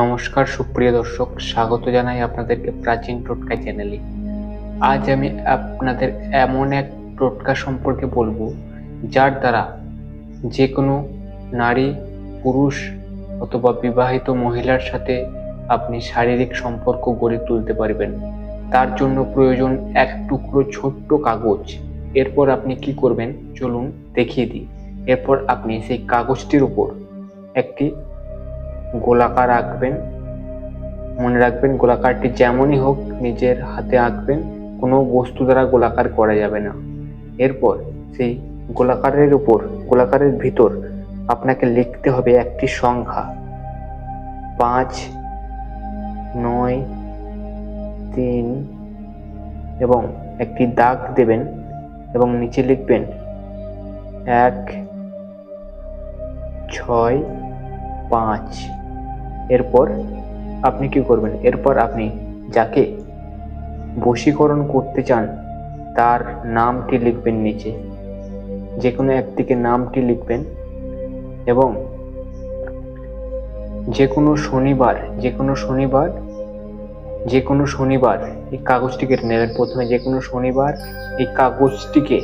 নমস্কার সুপ্রিয় দর্শক, স্বাগত জানাই আপনাদেরকে প্রাচীন টোটকা চ্যানেলে আজ আমি আপনাদের এমন এক টোটকা সম্পর্কে বলব, যার দ্বারা যে কোনো নারী, পুরুষ অথবা বিবাহিত মহিলার সাথে আপনি শারীরিক সম্পর্ক গড়ে তুলতে পারবেন। তার জন্য প্রয়োজন এক টুকরো ছোট্ট কাগজ। এরপর আপনি কি করবেন? চলুন দেখিয়ে দিই। এরপর আপনি সেই কাগজটির উপর একটি গোলাকার আঁকবেন, মনে রাখবেন গোলাকারটি যেমনই হোক নিজের হাতে আঁকবেন, কোনো বস্তু দ্বারা গোলাকার করা যাবে না। এরপর সেই গোলাকারের উপর, গোলাকারের ভিতর আপনাকে লিখতে হবে একটি সংখ্যা। পাঁচ, নয়, তিন এবং একটি দাগ দেবেন এবং নিচে লিখবেন এক, ছয়, পাঁচ। এরপর আপনি কি করবেন? এরপর আপনি যাকে বশীকরণ করতে চান, তার নামটি লিখবেন নিচে। যে কোনো একদিকে নামটি লিখবেন এবং যে কোনো শনিবার যে কোনো শনিবার যে কোনো শনিবার এই কাগজটিকে নেবেন প্রথমে যে কোনো শনিবার এই কাগজটিকে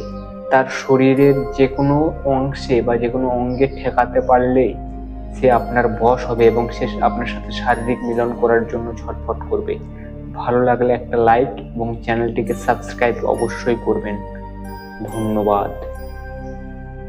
তার শরীরের যে কোনো অংশে বা যে কোনো অঙ্গে ঠেকাতে পারলেই সে আপনার বস হবে এবং সে আপনার সাথে শারীরিক মিলন করার জন্য ছটফট করবে। ভালো লাগলে একটা লাইক এবং চ্যানেলটিকে সাবস্ক্রাইব অবশ্যই করবেন। ধন্যবাদ।